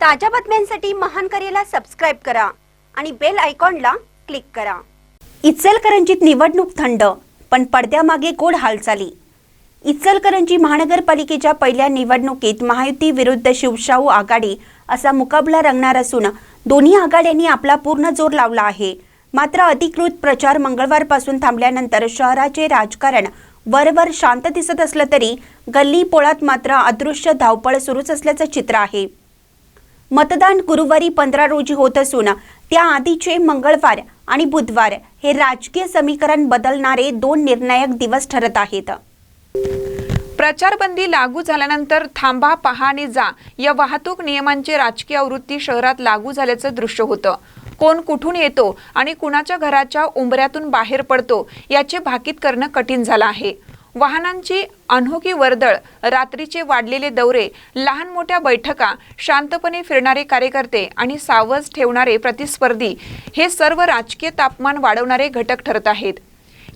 ताज्या बातम्यांसाठी महान करेला सबस्क्राईब करा आणि बेल आयकॉनला क्लिक करा. इचलकरंजीत निवडणूक थंड पण पडद्यामागे गोड हालचाली. इचलकरंजी महानगरपालिकेच्या पहिल्या निवडणुकीत महायुती विरुद्ध शिवशाहू आघाडी असा मुकाबला रंगणार असून दोन्ही आघाड्यांनी आपला पूर्ण जोर लावला आहे. मात्र अधिकृत प्रचार मंगळवारपासून थांबल्यानंतर शहराचे राजकारण वरवर शांत दिसत असलं तरी गल्ली पोळात मात्र अदृश्य धावपळ सुरूच असल्याचं चित्र आहे. मतदान गुरुवारी पंधरा रोजी होत असून त्याआधीचे मंगळवार आणि बुधवार हे राजकीय समीकरण बदलणारे दोन निर्णायक दिवस ठरत आहेत. प्रचारबंदी लागू झाल्यानंतर थांबा पहा आणि जा या वाहतूक नियमांची राजकीय आवृत्ती शहरात लागू झाल्याचं दृश्य होतं. कोण कुठून येतो आणि कुणाच्या घराच्या उंबऱ्यातून बाहेर पडतो याचे भाकीत करणं कठीण झालं आहे. वाहनांची अनोखी वर्दळ रात्रीचे वाढलेले दौरे लहान मोठ्या बैठका शांतपणे फिरणारे कार्यकर्ते आणि सावज ठेवणारे प्रतिस्पर्धी हे सर्व राजकीय तापमान वाढवणारे घटक ठरत आहेत.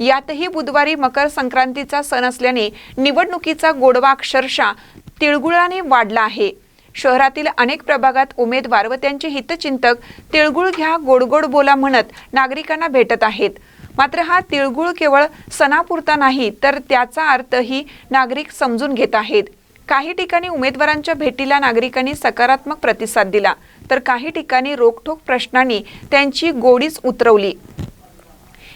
यातही बुधवारी मकर संक्रांतीचा सण असल्याने निवडणुकीचा गोडवा अक्षरशः तिळगुळाने वाढला आहे. शहरातील अनेक प्रभागात उमेदवार व त्यांचे हितचिंतक तिळगुळ घ्या गोडगोड बोला म्हणत नागरिकांना भेटत आहेत. मात्र हा तिळगुळ केवळ सणापुरता नाही तर त्याचा अर्थही नागरिक समजून घेत आहेत. काही ठिकाणी उमेदवारांच्या भेटीला नागरिकांनी सकारात्मक प्रतिसाद दिला तर काही ठिकाणी रोखठोक प्रश्नांनी त्यांची गोडीच उतरवली.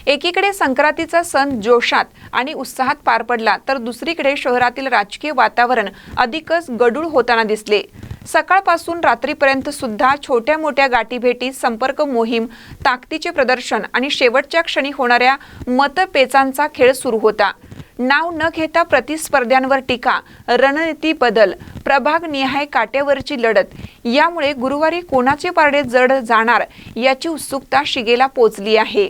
एकीकडे संक्रांतीचा सण जोशात आणि उत्साहात पार पडला तर दुसरीकडे शहरातील राजकीय वातावरण अधिकच गडूळ होताना दिसले. सकाळपासून रात्रीपर्यंत सुद्धा छोट्या मोठ्या गाठीभेटी संपर्क मोहीम ताकदीचे प्रदर्शन आणि शेवटच्या क्षणी होणाऱ्या मतपेचांचा खेळ सुरू होता. नाव न घेता प्रतिस्पर्ध्यांवर टीका रणनीती बदल प्रभाग निहाय काट्यावरची लढत यामुळे गुरुवारी कोणाचे पारडे जड जाणार याची उत्सुकता शिगेला पोचली आहे.